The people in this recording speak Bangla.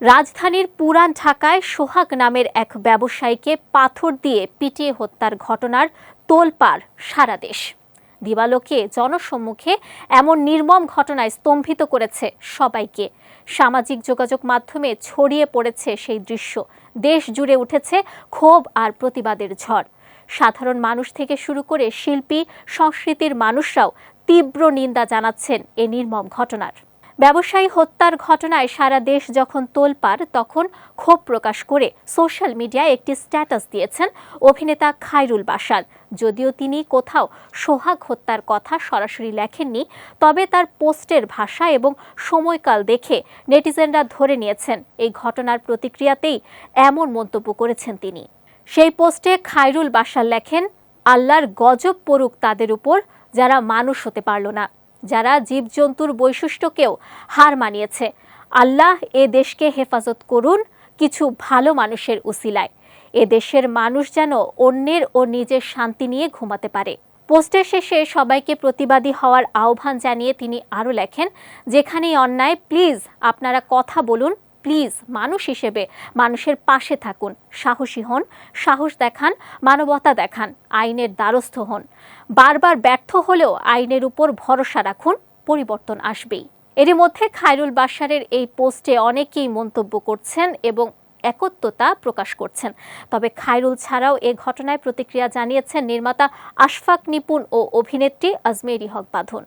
রাজধানীর পুরান ঢাকায় সোহাগ নামের এক ব্যবসায়ীকে পাথর দিয়ে পিটিয়ে হত্যার ঘটনার তোলপাড় সারা দেশ। দিবালোকে জনসম্মুখে এমন নির্মম ঘটনায় স্তম্ভিত করেছে সবাইকে। সামাজিক যোগাযোগ মাধ্যমে ছড়িয়ে পড়েছে সেই দৃশ্য। দেশ জুড়ে উঠেছে ক্ষোভ আর প্রতিবাদের ঝড়। সাধারণ মানুষ থেকে শুরু করে শিল্পী, সংস্কৃতির মানুষরাও তীব্র নিন্দা জানাচ্ছেন এ নির্মম ঘটনার। ব্যবসায়ী হত্যার ঘটনায় সারা দেশ যখন তোলপাড়, তখন ক্ষোভ প্রকাশ করে সোশ্যাল মিডিয়ায় একটি স্ট্যাটাস দিয়েছেন অভিনেতা খায়রুল বাসার যদিও তিনি কোথাও সোহাগ হত্যার কথা সরাসরি লেখেননি, তবে তার পোস্টের ভাষা এবং সময়কাল দেখে নেটিজেনরা ধরে নিয়েছেন এই ঘটনার প্রতিক্রিয়াতেই এমন মন্তব্য করেছেন তিনি। সেই পোস্টে খায়রুল বাসাল লেখেন, আল্লাহর গজব পড়ুক তাদের উপর, যারা মানুষ হতে পারল না। যারা জীবজন্তুর বৈশিষ্ট্যকেও হার মানিয়েছে। আল্লাহ এ দেশকে হেফাজত করুন কিছু ভালো মানুষের উসিলায়। এ দেশের মানুষ যেন অন্যের ও নিজের শান্তি নিয়ে ঘুমাতে পারে। পোস্টের শেষে সবাইকে প্রতিবাদী হওয়ার আহ্বান জানিয়ে তিনি আরও লেখেন, যেখানেই অন্যায়, প্লিজ আপনারা কথা বলুন প্লিজ, মানুষ হিসেবে মানুষের পাশে থাকুন। সাহসী হন, সাহস দেখান, মানবতা দেখান, আইনের দ্বারস্থ হন। বারবার ব্যর্থ হলেও আইনের উপর ভরসা রাখুন, পরিবর্তন আসবেই। এরই মধ্যে খায়রুল বাশারের এই পোস্টে অনেকেই মন্তব্য করছেন এবং একত্বতা প্রকাশ করছেন। তবে খায়রুল ছাড়াও এ ঘটনায় প্রতিক্রিয়া জানিয়েছেন নির্মাতা আশফাক নিপুণ ও অভিনেত্রী আজমেরি হক বাঁধন।